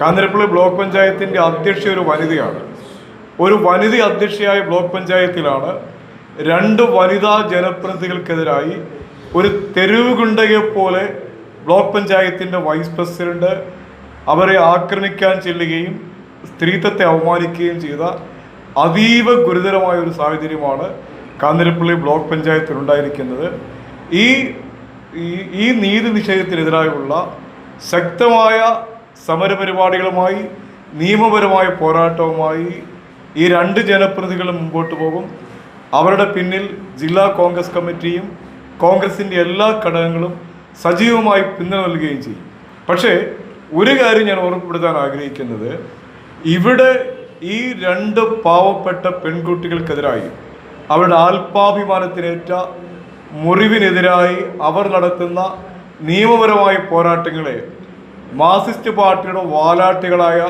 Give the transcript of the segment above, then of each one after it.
Kanjirappally block പഞ്ചായത്തിന്റെ അധ്യക്ഷ ഒരു വനിതയാണ്. ഒരു വനിത അധ്യക്ഷയായ ബ്ലോക്ക് പഞ്ചായത്തിലാണ് രണ്ട് വനിതാ ജനപ്രതിനിധികൾക്കെതിരായി ഒരു തെരുവ് ഗുണ്ടയെ പോലെ ബ്ലോക്ക് പഞ്ചായത്തിന്റെ വൈസ് പ്രസിഡന്റ് അവരെ ആക്രമിക്കാൻ ചെല്ലുകയും സ്ത്രീത്വത്തെ അവമാനിക്കുകയും ചെയ്ത അതീവ ഗുരുതരമായ ഒരു സാഹചര്യമാണ് കാഞ്ഞിരപ്പള്ളി ബ്ലോക്ക് പഞ്ചായത്തിലുണ്ടായിരിക്കുന്നത് ഈ- ഈ നീതി നിഷേധത്തിനെതിരായുള്ള ശക്തമായ സമരപരിപാടികളുമായി നിയമപരമായ പോരാട്ടവുമായി ഈ രണ്ട് ജനപ്രതിനിധികളും മുമ്പോട്ട് പോകും. അവരുടെ പിന്നിൽ ജില്ലാ കോൺഗ്രസ് കമ്മിറ്റിയും കോൺഗ്രസിന്റെ എല്ലാ ഘടകങ്ങളും സജീവമായി പിന്തുണ നൽകുകയും ചെയ്യും. പക്ഷേ ഒരു കാര്യം ഞാൻ ഓർമ്മപ്പെടുത്താൻ ആഗ്രഹിക്കുന്നത്. ഇവിടെ ഈ രണ്ട് പാവപ്പെട്ട പെൺകുട്ടികൾക്കെതിരായി അവരുടെ ആത്മാഭിമാനത്തിനേറ്റ മുറിവിനെതിരായി അവർ നടത്തുന്ന നിയമപരമായ പോരാട്ടങ്ങളെ മാർസിസ്റ്റ് പാർട്ടിയുടെ വാലാട്ടികളായ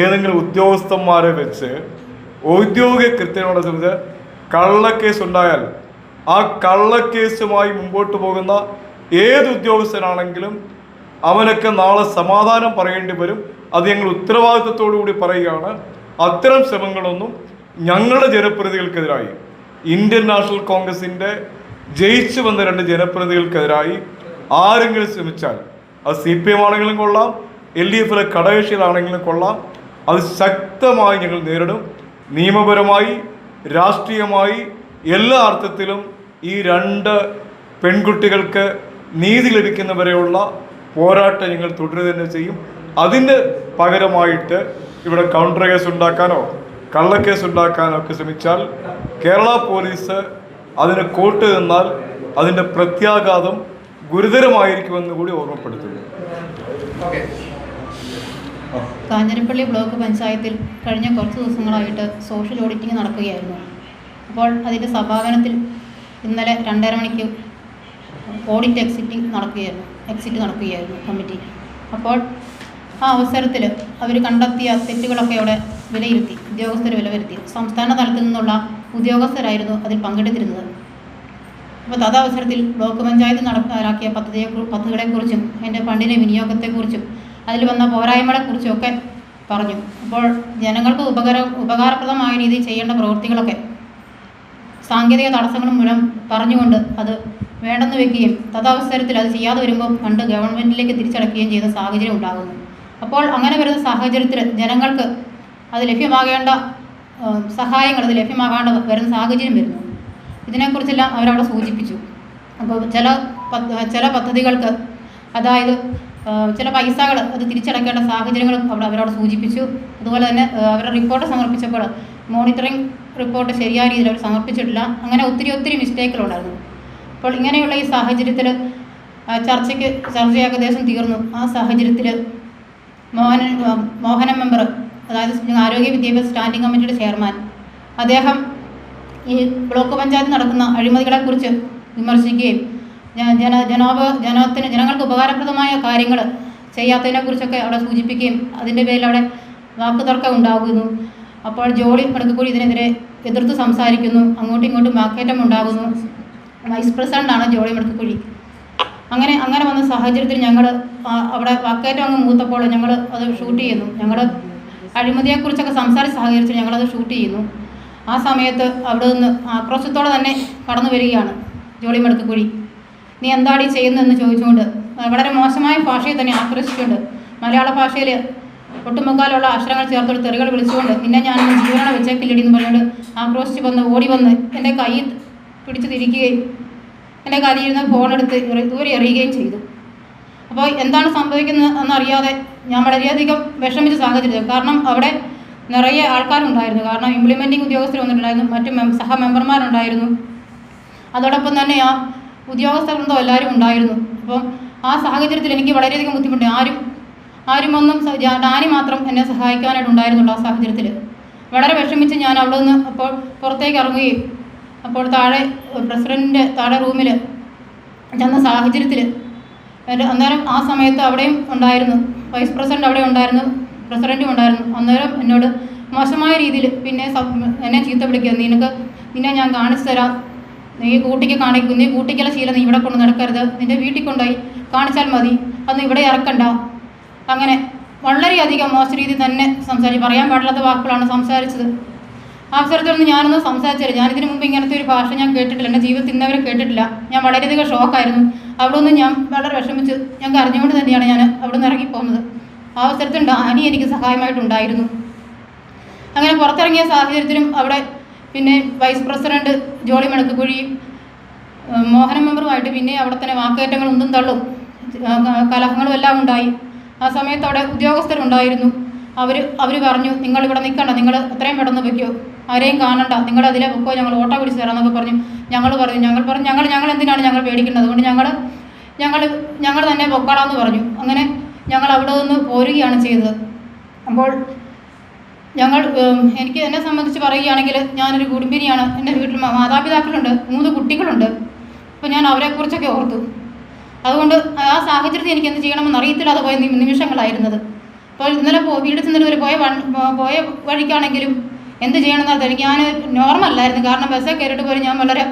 ഏതെങ്കിലും ഉദ്യോഗസ്ഥന്മാരെ വെച്ച് ഔദ്യോഗിക കൃത്യങ്ങളോട് സംബന്ധിച്ച് കള്ളക്കേസ് ഉണ്ടായാൽ ആ കള്ളക്കേസുമായി മുമ്പോട്ട് പോകുന്ന ഏത് ഉദ്യോഗസ്ഥനാണെങ്കിലും അവനൊക്കെ നാളെ സമാധാനം പറയേണ്ടി വരും. അത് ഞങ്ങൾ ഉത്തരവാദിത്വത്തോടു കൂടി പറയുകയാണ്. അത്തരം ശ്രമങ്ങളൊന്നും ഞങ്ങളുടെ ജനപ്രതികൾക്കെതിരായി ഇന്ത്യൻ നാഷണൽ കോൺഗ്രസിന്റെ ജയിച്ചു വന്ന രണ്ട് ജനപ്രതികൾക്കെതിരായി ആരെങ്കിലും ശ്രമിച്ചാൽ അത് സി പി എം ആണെങ്കിലും കൊള്ളാം എൽ ഡി എഫിലെ ഘടകകക്ഷികളാണെങ്കിലും കൊള്ളാം. അത് ശക്തമായി ഞങ്ങൾ നേരിടും. നിയമപരമായി രാഷ്ട്രീയമായി എല്ലാ അർത്ഥത്തിലും ഈ രണ്ട് പെൺകുട്ടികൾക്ക് നീതി ലഭിക്കുന്നവരെയുള്ള പോരാട്ടം ഞങ്ങൾ തുടരുക തന്നെ ചെയ്യും. അതിന് പകരമായിട്ട് ഇവിടെ കൗണ്ടർ കേസ് ഉണ്ടാക്കാനോ കള്ളക്കേസ് ഉണ്ടാക്കാനോ ഒക്കെ ശ്രമിച്ചാൽ കേരള പോലീസ് അതിന് കോട്ട് നിന്നാൽ അതിന്റെ പ്രത്യാഘാതം ഗുരുതരമായിരിക്കുമെന്ന് കൂടി ഓർമ്മപ്പെടുത്തുന്നു. കാഞ്ഞിരപ്പള്ളി ബ്ലോക്ക് പഞ്ചായത്തിൽ കഴിഞ്ഞ കുറച്ച് ദിവസങ്ങളായിട്ട് സോഷ്യൽ ഓഡിറ്റിംഗ് നടക്കുകയായിരുന്നു. അപ്പോൾ അതിന്റെ സമാപനത്തിൽ ഇന്നലെ രണ്ടര മണിക്ക് ഓഡിറ്റ് എക്സിറ്റിംഗ് നടക്കുകയായിരുന്നു. എക്സിറ്റ് നടക്കുകയായിരുന്നു കമ്മിറ്റി അപ്പോൾ ആ അവസരത്തിൽ അവർ കണ്ടെത്തിയ തെറ്റുകളൊക്കെ അവിടെ വിലയിരുത്തി ഉദ്യോഗസ്ഥർ വിലയിരുത്തി സംസ്ഥാന തലത്തിൽ നിന്നുള്ള ഉദ്യോഗസ്ഥരായിരുന്നു അതിൽ പങ്കെടുത്തിരുന്നത്. അപ്പോൾ തദവസരത്തിൽ ബ്ലോക്ക് പഞ്ചായത്ത് നടപ്പിലാക്കിയ പദ്ധതിയെ പദ്ധതികളെക്കുറിച്ചും അതിന്റെ ഫണ്ടിന്റെ വിനിയോഗത്തെക്കുറിച്ചും അതിൽ വന്ന പോരായ്മകളെക്കുറിച്ചും ഒക്കെ പറഞ്ഞു. അപ്പോൾ ജനങ്ങൾക്ക് ഉപകാര ഉപകാരപ്രദമായ രീതിയിൽ ചെയ്യേണ്ട പ്രവൃത്തികളൊക്കെ സാങ്കേതിക തടസ്സങ്ങൾ മൂലം പറഞ്ഞുകൊണ്ട് അത് വേണ്ടെന്ന് വെക്കുകയും തഥാവസരത്തിൽ അത് ചെയ്യാതെ വരുമ്പോൾ ഫണ്ട് ഗവൺമെന്റിലേക്ക് തിരിച്ചടക്കുകയും ചെയ്യുന്ന സാഹചര്യം ഉണ്ടാകുന്നു. അപ്പോൾ അങ്ങനെ വരുന്ന സാഹചര്യത്തിൽ ജനങ്ങൾക്ക് അത് ലഭ്യമാകേണ്ട സഹായങ്ങൾ അത് ലഭ്യമാകാണ്ട് വരുന്ന സാഹചര്യം വരുന്നു. ഇതിനെക്കുറിച്ചെല്ലാം അവരവിടെ സൂചിപ്പിച്ചു. അപ്പോൾ ചില ചില പദ്ധതികൾക്ക് അതായത് ചില പൈസകൾ അത് തിരിച്ചടക്കേണ്ട സാഹചര്യങ്ങളും അവിടെ അവരവിടെ സൂചിപ്പിച്ചു. അതുപോലെ തന്നെ അവരുടെ റിപ്പോർട്ട് സമർപ്പിച്ചപ്പോൾ മോണിറ്ററിംഗ് റിപ്പോർട്ട് ശരിയായ രീതിയിൽ അവർ സമർപ്പിച്ചിട്ടില്ല. അങ്ങനെ ഒത്തിരി ഒത്തിരി മിസ്റ്റേക്കുകളുണ്ടായിരുന്നു. അപ്പോൾ ഇങ്ങനെയുള്ള ഈ സാഹചര്യത്തിൽ ചർച്ചയ്ക്ക് ചർച്ച ഏകദേശം തീർന്നു. ആ സാഹചര്യത്തിൽ മോഹനൻ മോഹനൻ മെമ്പർ അതായത് ആരോഗ്യ വിദ്യാഭ്യാസ സ്റ്റാൻഡിംഗ് കമ്മിറ്റിയുടെ ചെയർമാൻ അദ്ദേഹം ഈ ബ്ലോക്ക് പഞ്ചായത്ത് നടക്കുന്ന അഴിമതികളെക്കുറിച്ച് വിമർശിക്കുകയും ജന ജനോപ ജനത്തിന് ജനങ്ങൾക്ക് ഉപകാരപ്രദമായ കാര്യങ്ങൾ ചെയ്യാത്തതിനെക്കുറിച്ചൊക്കെ അവിടെ സൂചിപ്പിക്കുകയും അതിന്റെ പേരിൽ അവിടെ വാക്കുതർക്കം ഉണ്ടാകുന്നു. അപ്പോൾ ജോളി മടക്കുകൂടി ഇതിനെതിരെ എതിർത്ത് സംസാരിക്കുന്നു. അങ്ങോട്ടും ഇങ്ങോട്ടും വാക്കേറ്റം ഉണ്ടാകുന്നു. വൈസ് പ്രസിഡന്റാണ് ജോളി മടക്കുകുഴി അങ്ങനെ അങ്ങനെ വന്ന സാഹചര്യത്തിൽ ഞങ്ങൾ അവിടെ വാക്കേറ്റം അങ്ങ് മൂത്തപ്പോൾ ഞങ്ങൾ അത് ഷൂട്ട് ചെയ്യുന്നു. ഞങ്ങൾ അഴിമതിയെക്കുറിച്ചൊക്കെ സംസാരിച്ച സാഹചര്യത്തിൽ ഞങ്ങളത് ഷൂട്ട് ചെയ്യുന്നു. ആ സമയത്ത് അവിടെ നിന്ന് ആക്രോശത്തോടെ തന്നെ കടന്നു വരികയാണ് ജോളി മടക്കുകുഴി നീ എന്താടി ചെയ്യുന്നതെന്ന് ചോദിച്ചുകൊണ്ട് വളരെ മോശമായ ഭാഷയെ തന്നെ ആക്രോശിച്ചുകൊണ്ട് മലയാള ഭാഷയിൽ ഒട്ടുമുക്കാലുള്ള അക്ഷരങ്ങൾ ചേർത്തൊരു തെറികൾ വിളിച്ചുകൊണ്ട് നിന്നെ ഞാൻ ജീവനാണ് വെച്ചേക്കില്ലടി എന്ന് പറഞ്ഞുകൊണ്ട് ആക്രോശിച്ച് വന്ന് ഓടി വന്ന് എന്റെ കൈ പിടിച്ചു തിരിക്കുകയും എന്റെ കയ്യിൽ നിന്ന് ഫോണെടുത്ത് ദൂരെ എറിയുകയും ചെയ്തു. അപ്പോൾ എന്താണ് സംഭവിക്കുന്നത് എന്നറിയാതെ ഞാൻ വളരെയധികം വിഷമിച്ച സാഹചര്യം കാരണം അവിടെ നിറയെ ആൾക്കാരുണ്ടായിരുന്നു. കാരണം ഇംപ്ലിമെന്റിംഗ് ഉദ്യോഗസ്ഥർ വന്നിട്ടുണ്ടായിരുന്നു. മറ്റ് മെം സഹ മെമ്പർമാരുണ്ടായിരുന്നു. അതോടൊപ്പം തന്നെ ആ ഉദ്യോഗസ്ഥ വൃന്ദം എല്ലാവരും ഉണ്ടായിരുന്നു. അപ്പം ആ സാഹചര്യത്തിൽ എനിക്ക് വളരെയധികം ബുദ്ധിമുട്ട് ആരും ആരും ഒന്നും ഡാനി മാത്രം എന്നെ സഹായിക്കാനായിട്ട് ഉണ്ടായിരുന്നുള്ളൂ ആ സാഹചര്യത്തിൽ വളരെ വിഷമിച്ച് ഞാൻ അവിടെ നിന്ന് അപ്പോൾ പുറത്തേക്ക് ഇറങ്ങുകയും അപ്പോൾ താഴെ പ്രസിഡന്റിന്റെ താഴെ റൂമിൽ ചെന്ന സാഹചര്യത്തിൽ അന്നേരം ആ സമയത്ത് അവിടെയും ഉണ്ടായിരുന്നു. വൈസ് പ്രസിഡന്റ് അവിടെ ഉണ്ടായിരുന്നു. പ്രസിഡന്റും ഉണ്ടായിരുന്നു. അന്നേരം എന്നോട് മോശമായ രീതിയിൽ പിന്നെ എന്നെ ചീത്ത വിളിക്കുക. നിനക്ക് നിന്നെ ഞാൻ കാണിച്ചു തരാം. നീ കൂട്ടിക്ക് കാണിക്കും. നീ കൂട്ടിക്കുള്ള ശീലം. നീ ഇവിടെ കൊണ്ട് നടക്കരുത്. നിന്റെ വീട്ടിൽ കൊണ്ടുപോയി കാണിച്ചാൽ മതി. അന്ന് ഇവിടെ ഇറക്കണ്ട. അങ്ങനെ വളരെയധികം മോശം രീതിയിൽ തന്നെ സംസാരിച്ചു. പറയാൻ പാടില്ലാത്ത വാക്കുകളാണ് സംസാരിച്ചത്. അവസരത്തിലൊന്നും ഞാനൊന്നും സംസാരിച്ചില്ല. ഞാൻ ഇതിനു മുമ്പ് ഇങ്ങനത്തെ ഒരു ഭാഷ ഞാൻ കേട്ടിട്ടില്ല. എന്റെ ജീവിതത്തിൽ ഇന്നവരെ കേട്ടിട്ടില്ല. ഞാൻ വളരെയധികം ഷോക്കായിരുന്നു അവിടെ നിന്ന് ഞാൻ വളരെ വിഷമിച്ച്. ഞാൻ കരഞ്ഞുകൊണ്ട് തന്നെയാണ് ഞാൻ അവിടെ നിന്ന് ഇറങ്ങിപ്പോകുന്നത്. ആ അവസരത്തിൽ ഡാനി എനിക്ക് സഹായമായിട്ടുണ്ടായിരുന്നു. അങ്ങനെ പുറത്തിറങ്ങിയ സാഹചര്യത്തിലും അവിടെ പിന്നെ വൈസ് പ്രസിഡന്റ് ജോളി മണക്കുകുഴിയും മോഹനം മെമ്പറുമായിട്ട് പിന്നെ അവിടെ തന്നെ വാക്കേറ്റങ്ങൾ ഉന്തും തള്ളും. കലഹങ്ങളും എല്ലാം ഉണ്ടായി. ആ സമയത്ത് അവിടെ ഉദ്യോഗസ്ഥരുണ്ടായിരുന്നു. അവർ അവർ പറഞ്ഞു നിങ്ങൾ ഇവിടെ നിൽക്കണ്ട. നിങ്ങൾ എത്രയും പെട്ടെന്ന് വയ്ക്കോ. ആരെയും കാണണ്ട. നിങ്ങൾ അതിലെ വെക്കോ ഞങ്ങൾ ഓട്ടോ പിടിച്ച് തരാമെന്നൊക്കെ പറഞ്ഞു. ഞങ്ങൾ പറഞ്ഞു ഞങ്ങൾ പറഞ്ഞു ഞങ്ങൾ ഞങ്ങൾ എന്തിനാണ് ഞങ്ങൾ പേടിക്കുന്നത് അതുകൊണ്ട് ഞങ്ങൾ ഞങ്ങൾ ഞങ്ങൾ തന്നെ പൊക്കാളാന്ന് പറഞ്ഞു. അങ്ങനെ ഞങ്ങൾ അവിടെ നിന്ന് പോരുകയാണ് ചെയ്തത്. അപ്പോൾ ഞങ്ങൾ എനിക്ക് എന്നെ സംബന്ധിച്ച് പറയുകയാണെങ്കിൽ ഞാനൊരു കുടുംബിനിയാണ് എന്റെ വീട്ടിൽ മാതാപിതാക്കളുണ്ട് മൂന്ന് കുട്ടികളുണ്ട്. അപ്പോൾ ഞാൻ അവരെക്കുറിച്ചൊക്കെ ഓർത്തു. അതുകൊണ്ട് ആ സാഹചര്യത്തിൽ എനിക്ക് എന്ത് ചെയ്യണമെന്ന് അറിയത്തില്ലാതെ പോയ നിമിഷങ്ങളായിരുന്നത്. അപ്പോൾ ഇന്നലെ പോ വീട്ടിൽ ചെന്നിട്ട് ഒരു പോയ പോയ വഴിക്കാണെങ്കിലും എന്ത് ചെയ്യണമെന്ന് ഞാൻ നോർമൽ അല്ലായിരുന്നു. കാരണം ബസ്സിൽ കയറിയിട്ട് പോലും ഞാൻ വളരെ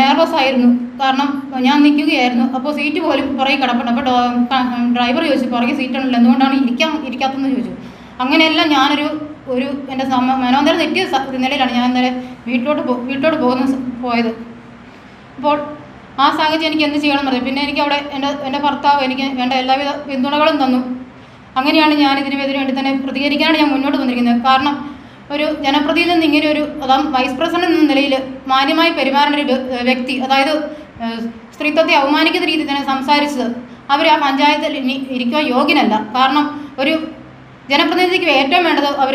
നെർവസ് ആയിരുന്നു. കാരണം ഞാൻ നിൽക്കുകയായിരുന്നു. അപ്പോൾ സീറ്റ് പോലും പുറകെ കിടപ്പുണ്ട്. അപ്പോൾ ഡ്രൈവർ ചോദിച്ചു പുറകെ സീറ്റുണ്ടല്ലോ എന്തുകൊണ്ടാണ് ഇരിക്കാൻ ഇരിക്കാത്തതെന്ന് ചോദിച്ചു. അങ്ങനെയെല്ലാം ഞാനൊരു ഒരു എന്റെ സമ മനോന്തരം തെറ്റിയ നിലയിലാണ് ഞാൻ ഇന്നലെ വീട്ടിലോട്ട് പോ വീട്ടിലോട്ട് പോകുന്ന പോയത്. അപ്പോൾ ആ സാഹചര്യം എനിക്ക് എന്ത് ചെയ്യണം എന്നറിയാം പിന്നെ എനിക്ക് അവിടെ എന്റെ എന്റെ ഭർത്താവ് എനിക്ക് വേണ്ട എല്ലാവിധ പിന്തുണകളും തന്നു. അങ്ങനെയാണ് ഞാൻ ഇതിന് വേണ്ടി തന്നെ പ്രതികരിക്കാനാണ് ഞാൻ മുന്നോട്ട് വന്നിരിക്കുന്നത്. കാരണം ഒരു ജനപ്രതിയിൽ നിന്ന് ഇങ്ങനെ ഒരു അതാ വൈസ് പ്രസിഡന്റ് എന്ന നിലയിൽ മാന്യമായി പെരുമാറുന്ന ഒരു വ്യക്തി അതായത് സ്ത്രീത്വത്തെ അവമാനിക്കുന്ന രീതിയിൽ തന്നെ സംസാരിച്ചത് അവർ ആ പഞ്ചായത്തിൽ ഇനി ഇരിക്കുവാൻ യോഗ്യനല്ല. കാരണം ഒരു ജനപ്രതിനിധിക്ക് ഏറ്റവും വേണ്ടത് അവർ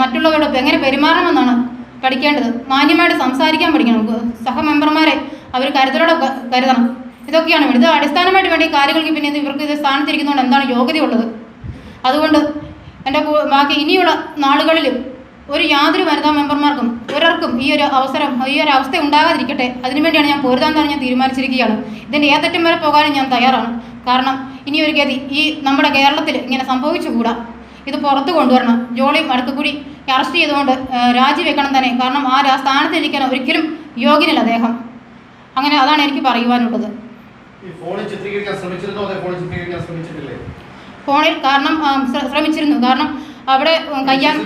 മറ്റുള്ളവരോട് എങ്ങനെ പെരുമാറണമെന്നാണ് പഠിക്കേണ്ടത്. മാന്യമായിട്ട് സംസാരിക്കാൻ പഠിക്കണം. സഹ സഹമെമ്പർമാരെ അവർ കരുതലോടെ കരുതണം. ഇതൊക്കെയാണ് ഇത് അടിസ്ഥാനമായിട്ട് വേണ്ട ഈ കാര്യങ്ങൾക്ക് പിന്നെ ഇവർക്ക് ഇത് സ്ഥാനത്തിരിക്കുന്നതുകൊണ്ട് എന്താണ് യോഗ്യതയുള്ളത്? അതുകൊണ്ട് എന്റെ ബാക്കി ഇനിയുള്ള നാളുകളിലും ഒരു യാതൊരു വനിതാ മെമ്പർമാർക്കും ഒരാൾക്കും ഈ ഒരു അവസരം ഈ ഒരു അവസ്ഥ ഉണ്ടാകാതിരിക്കട്ടെ. അതിനുവേണ്ടിയാണ് ഞാൻ പോരുതാൻ തന്നെ ഞാൻ തീരുമാനിച്ചിരിക്കുകയാണ്. ഇതിന്റെ ഏതറ്റം വരെ പോകാനും ഞാൻ തയ്യാറാണ്. കാരണം ഇനി ഒരു ഗതി ഈ നമ്മുടെ കേരളത്തിൽ ഇങ്ങനെ സംഭവിച്ചുകൂടാ? ഇത് പുറത്ത് കൊണ്ടുവരണം. ജോളി മടക്കുകൂടി അറസ്റ്റ് ചെയ്തുകൊണ്ട് രാജിവെക്കണം തന്നെ. കാരണം ആ സ്ഥാനത്തിരിക്കാൻ ഒരിക്കലും യോഗ്യനല്ല അദ്ദേഹം. അങ്ങനെ അതാണ് എനിക്ക് പറയുവാനുള്ളത്. ഫോണിൽ കാരണം ശ്രമിച്ചിരുന്നു. കാരണം അവിടെ കയ്യാൻ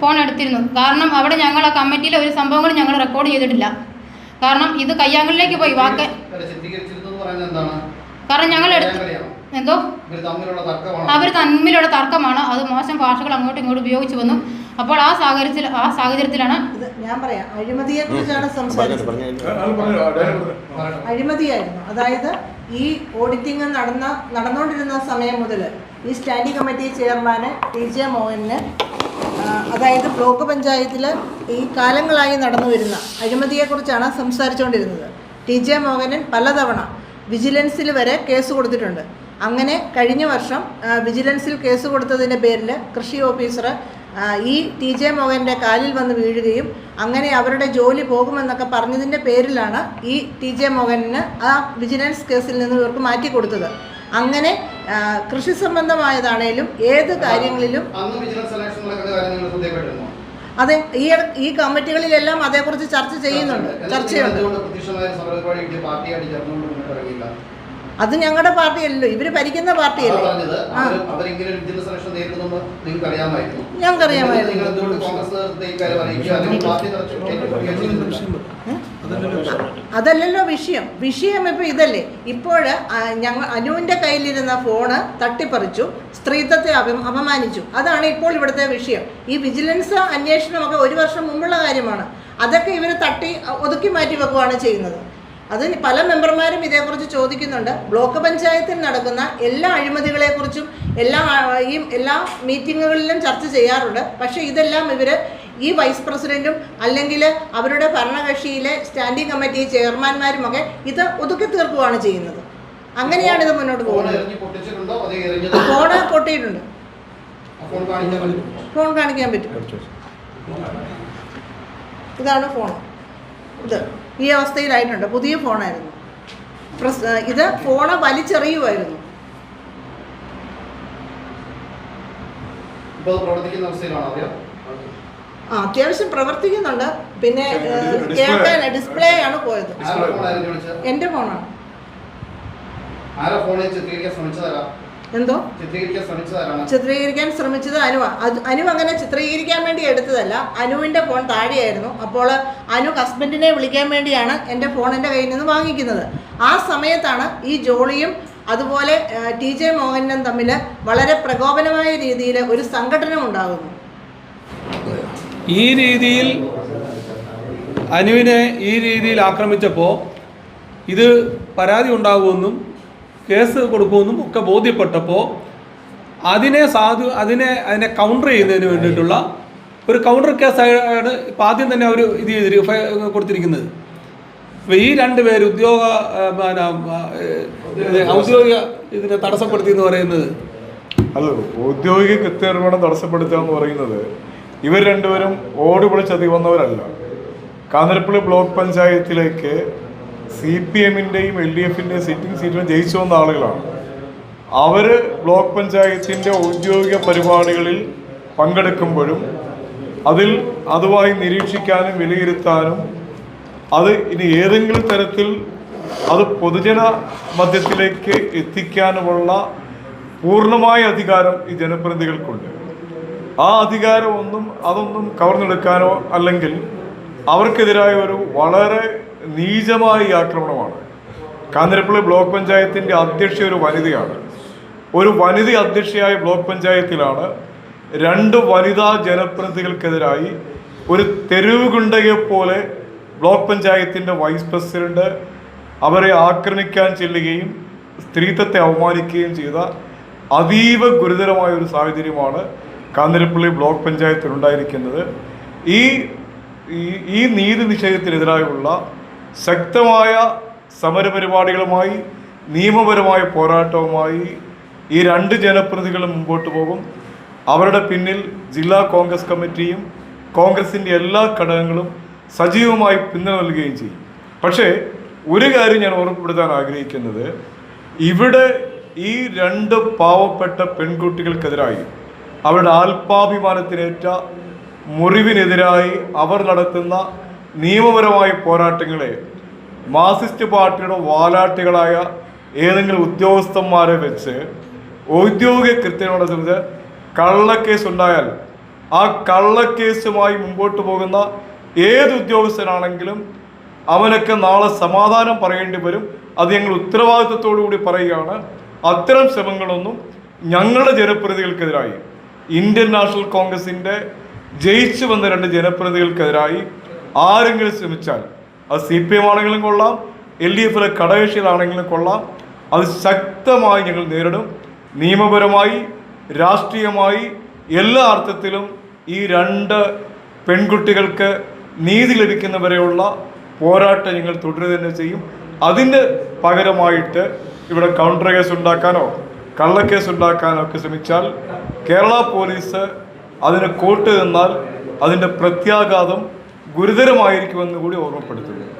ഫോൺ എടുത്തിരുന്നു? കാരണം അവിടെ ഞങ്ങൾ ആ കമ്മിറ്റിയിലെ ഒരു സംഭവം കൂടി ഞങ്ങൾ റെക്കോർഡ് ചെയ്തിട്ടില്ല. കാരണം ഇത് കയ്യാങ്കളിലേക്ക് പോയി. വാക്ക് കാരണം ഞങ്ങൾ എടുത്തു എന്തോ? അവർ തമ്മിലുള്ള തർക്കമാണ്. അത് മോശം ഭാഷകൾ അങ്ങോട്ടും ഇങ്ങോട്ടും ഉപയോഗിച്ചു വന്നു. അപ്പോൾ ആ സാഹചര്യത്തിൽ ആ സാഹചര്യത്തിലാണ് ഞാൻ പറയാം. അഴിമതിയെ കുറിച്ചാണ് സംസാരിച്ചത്. അഴിമതിയായിരുന്നു. അതായത് ഈ ഓഡിറ്റിംഗ് നടന്ന നടന്നുകൊണ്ടിരുന്ന സമയം മുതൽ ഈ സ്റ്റാൻഡിംഗ് കമ്മിറ്റി ചെയർമാന് ടി ജെ മോഹന് അതായത് ബ്ലോക്ക് പഞ്ചായത്തിൽ ഈ കാലങ്ങളായി നടന്നു വരുന്ന അഴിമതിയെക്കുറിച്ചാണ് സംസാരിച്ചുകൊണ്ടിരുന്നത്. ടി ജെ മോഹനൻ പലതവണ വിജിലൻസിൽ വരെ കേസ് കൊടുത്തിട്ടുണ്ട്. അങ്ങനെ കഴിഞ്ഞ വർഷം വിജിലൻസിൽ കേസ് കൊടുത്തതിന്റെ പേരിൽ കൃഷി ഓഫീസർ ഈ ടി ജെ മോഹന്റെ കാലിൽ വന്ന് വീഴുകയും അങ്ങനെ അവരുടെ ജോലി പോകുമെന്നൊക്കെ പറഞ്ഞതിന്റെ പേരിലാണ് ഈ ടി ജെ മോഹന് ആ വിജിലൻസ് കേസിൽ നിന്ന് ഇവർക്ക് മാറ്റി കൊടുത്തത്. അങ്ങനെ കൃഷി സംബന്ധമായതാണേലും ഏത് കാര്യങ്ങളിലും അതെ ഈ ഈ കമ്മിറ്റികളിലെല്ലാം അതേക്കുറിച്ച് ചർച്ച ചെയ്യുന്നുണ്ട് ചർച്ചയുണ്ട്. അത് ഞങ്ങളുടെ പാർട്ടിയല്ലോ ഇവർ ഭരിക്കുന്ന പാർട്ടിയല്ലേ? ഞങ്ങൾക്കറിയാമായിരുന്നു. അതല്ലല്ലോ വിഷയം. വിഷയം ഇപ്പൊ ഇതല്ലേ. ഇപ്പോൾ ഞങ്ങൾ അനുവിന്റെ കയ്യിലിരുന്ന ഫോണ് തട്ടിപ്പറിച്ചു സ്ത്രീത്വത്തെ അപമാനിച്ചു. അതാണ് ഇപ്പോൾ ഇവിടുത്തെ വിഷയം. ഈ വിജിലൻസ് അന്വേഷണം ഒക്കെ ഒരു വർഷം മുമ്പുള്ള കാര്യമാണ്. അതൊക്കെ ഇവർ തട്ടി ഒതുക്കി മാറ്റി വെക്കുകയാണ് ചെയ്യുന്നത്. അത് പല മെമ്പർമാരും ഇതേക്കുറിച്ച് ചോദിക്കുന്നുണ്ട്. ബ്ലോക്ക് പഞ്ചായത്തിൽ നടക്കുന്ന എല്ലാ അഴിമതികളെക്കുറിച്ചും എല്ലാ ഈ എല്ലാ മീറ്റിങ്ങുകളിലും ചർച്ച ചെയ്യാറുണ്ട്. പക്ഷേ ഇതെല്ലാം ഇവർ ഈ വൈസ് പ്രസിഡന്റും അല്ലെങ്കിൽ അവരുടെ ഭരണകക്ഷിയിലെ സ്റ്റാൻഡിംഗ് കമ്മിറ്റി ചെയർമാൻമാരുമൊക്കെ ഇത് ഒതുക്കി തീർക്കുകയാണ് ചെയ്യുന്നത്. അങ്ങനെയാണ് ഇത് മുന്നോട്ട് ഫോൺ പോകുന്നത് ഫോണ് പൊട്ടിയിട്ടുണ്ട്. ഫോൺ കാണിക്കാൻ പറ്റും. ഇതാണ് ഫോൺ. ഇത് ഈ അവസ്ഥയിലായിട്ടുണ്ട്. പുതിയ ഫോണായിരുന്നു. പ്രസ് ഇത് ഫോണ് വലിച്ചെറിയുമായിരുന്നു ആ അത്യാവശ്യം പ്രവർത്തിക്കുന്നുണ്ട്. പിന്നെ. കേൾക്കാൻ ഡിസ്പ്ലേ. ആണ് പോയത്. എന്റെ എന്റെ ഫോണാണ്. ആരാ ഫോണിൽ ചിത്രീകരിക്കാൻ ശ്രമിച്ചതാരാ? എന്തോ? ചിത്രീകരിക്കാൻ ശ്രമിച്ചത് അനുവ. അത് അനു അങ്ങനെ ചിത്രീകരിക്കാൻ വേണ്ടി എടുത്തതല്ല. അനുവിന്റെ ഫോൺ താഴെയായിരുന്നു. അപ്പോൾ അനു ഹസ്ബൻഡിനെ വിളിക്കാൻ വേണ്ടിയാണ് എന്റെ ഫോൺ എന്റെ കയ്യിൽ നിന്ന് വാങ്ങിക്കുന്നത്. ആ സമയത്താണ് ഈ ജോളിയും അതുപോലെ ടി ജെ മോഹനും തമ്മിൽ വളരെ പ്രകോപനമായ രീതിയിൽ ഒരു സംഘടന ഉണ്ടാകുന്നു. ഈ രീതിയിൽ അനുവിനെ ഈ രീതിയിൽ ആക്രമിച്ചപ്പോൾ ഇത് പരാതി ഉണ്ടാകുമെന്നും കേസ് കൊടുക്കുമെന്നും ഒക്കെ ബോധ്യപ്പെട്ടപ്പോൾ അതിനെ സാധു അതിനെ അതിനെ കൗണ്ടർ ചെയ്യുന്നതിന് വേണ്ടിയിട്ടുള്ള ഒരു കൗണ്ടർ കേസായാണ് ഇപ്പം ആദ്യം തന്നെ അവർ ഇത് ചെയ്തിരിക്കും കൊടുത്തിരിക്കുന്നത്. അപ്പോൾ ഈ രണ്ട് പേര് ഉദ്യോഗ പിന്നെ, ഔദ്യോഗിക ഇതിനെ തടസ്സപ്പെടുത്തി എന്ന് പറയുന്നത്. അത് ഔദ്യോഗിക കൃത്യനിർവഹണം തടസ്സപ്പെടുത്തുക എന്ന് പറയുന്നത് ഇവർ രണ്ടുപേരും ഓടി പൊളിച്ചതി വന്നവരല്ല. കാഞ്ഞിരപ്പള്ളി ബ്ലോക്ക് പഞ്ചായത്തിലേക്ക് സി പി എമ്മിന്റെയും എൽ ഡി എഫിന്റെയും സിറ്റിംഗ് സീറ്റിലും ജയിച്ചു വന്ന ആളുകളാണ്. അവർ ബ്ലോക്ക് പഞ്ചായത്തിന്റെ ഔദ്യോഗിക പരിപാടികളിൽ പങ്കെടുക്കുമ്പോഴും അതിൽ അതുമായി നിരീക്ഷിക്കാനും വിലയിരുത്താനും അത് ഇനി ഏതെങ്കിലും തരത്തിൽ അത് പൊതുജന മധ്യത്തിലേക്ക് എത്തിക്കാനുമുള്ള പൂർണമായ അധികാരം ഈ ജനപ്രതിനിധികൾക്കുണ്ട്. ആ അധികാരം ഒന്നും അതൊന്നും കവർന്നെടുക്കാനോ അല്ലെങ്കിൽ അവർക്കെതിരായ ഒരു വളരെ നീചമായ ഈ ആക്രമണമാണ്. കാഞ്ഞിരപ്പള്ളി ബ്ലോക്ക് പഞ്ചായത്തിന്റെ അധ്യക്ഷ ഒരു വനിതയാണ്. ഒരു വനിത അധ്യക്ഷയായ ബ്ലോക്ക് പഞ്ചായത്തിലാണ് രണ്ട് വനിതാ ജനപ്രതിനിധികൾക്കെതിരായി ഒരു തെരുവ് ഗുണ്ടയെ പോലെ ബ്ലോക്ക് പഞ്ചായത്തിന്റെ വൈസ് പ്രസിഡന്റ് അവരെ ആക്രമിക്കാൻ ചെല്ലുകയും സ്ത്രീത്വത്തെ അവമാനിക്കുകയും ചെയ്ത അതീവ ഗുരുതരമായ ഒരു സാഹചര്യമാണ് കാഞ്ഞിരപ്പള്ളി ബ്ലോക്ക് പഞ്ചായത്തിൽ ഉണ്ടായിരിക്കുന്നത്. ഈ- ഈ നീതി നിഷേധത്തിനെതിരായുള്ള ശക്തമായ സമരപരിപാടികളുമായി നിയമപരമായ പോരാട്ടവുമായി ഈ രണ്ട് ജനപ്രതിനിധികളും മുമ്പോട്ട് പോകും. അവരുടെ പിന്നിൽ ജില്ലാ കോൺഗ്രസ് കമ്മിറ്റിയും കോൺഗ്രസിന്റെ എല്ലാ ഘടകങ്ങളും സജീവമായി പിന്തുണ നൽകുകയും ചെയ്യും. പക്ഷേ ഒരു കാര്യം ഞാൻ ഓർമ്മപ്പെടുത്താൻ ആഗ്രഹിക്കുന്നത്. ഇവിടെ ഈ രണ്ട് പാവപ്പെട്ട പെൺകുട്ടികൾക്കെതിരായി അവരുടെ ആത്മാഭിമാനത്തിനേറ്റ മുറിവിനെതിരായി അവർ നടത്തുന്ന നിയമപരമായ പോരാട്ടങ്ങളെ മാർസിസ്റ്റ് പാർട്ടിയുടെ വാലാട്ടികളായ ഏതെങ്കിലും ഉദ്യോഗസ്ഥന്മാരെ വെച്ച് ഔദ്യോഗിക കൃത്യങ്ങളോട് സംബന്ധിച്ച് കള്ളക്കേസ് ഉണ്ടായാൽ ആ കള്ളക്കേസുമായി മുമ്പോട്ട് പോകുന്ന ഏത് ഉദ്യോഗസ്ഥനാണെങ്കിലും അവനൊക്കെ നാളെ സമാധാനം പറയേണ്ടി വരും. അത് ഞങ്ങൾ ഉത്തരവാദിത്വത്തോടു കൂടി പറയുകയാണ്. അത്തരം ശ്രമങ്ങളൊന്നും ഞങ്ങളുടെ ജനപ്രതിനിധികൾക്കെതിരായി ഇന്ത്യൻ നാഷണൽ കോൺഗ്രസിന്റെ ജയിച്ചു വന്ന രണ്ട് ജനപ്രതിനിധികൾക്കെതിരായി ആരെങ്കിലും ശ്രമിച്ചാൽ അത് സി പി എം ആണെങ്കിലും കൊള്ളാം എൽ ഡി എഫിലെ ഘടകകക്ഷികളാണെങ്കിലും കൊള്ളാം. അത് ശക്തമായി ഞങ്ങൾ നേരിടും. നിയമപരമായി രാഷ്ട്രീയമായി എല്ലാ അർത്ഥത്തിലും ഈ രണ്ട് പെൺകുട്ടികൾക്ക് നീതി ലഭിക്കുന്നവരെയുള്ള പോരാട്ടം ഞങ്ങൾ തുടരുക തന്നെ ചെയ്യും. അതിന് പകരമായിട്ട് ഇവിടെ കൗണ്ടർ കേസ് ഉണ്ടാക്കാനോ കള്ളക്കേസ് ഉണ്ടാക്കാനോ ഒക്കെ ശ്രമിച്ചാൽ കേരള പോലീസ് അതിന് കോട്ട് നിന്നാൽ അതിന്റെ പ്രത്യാഘാതം ഗുരുതരമായിരിക്കുമെന്ന് കൂടി ഓർമ്മപ്പെടുത്തുന്നു.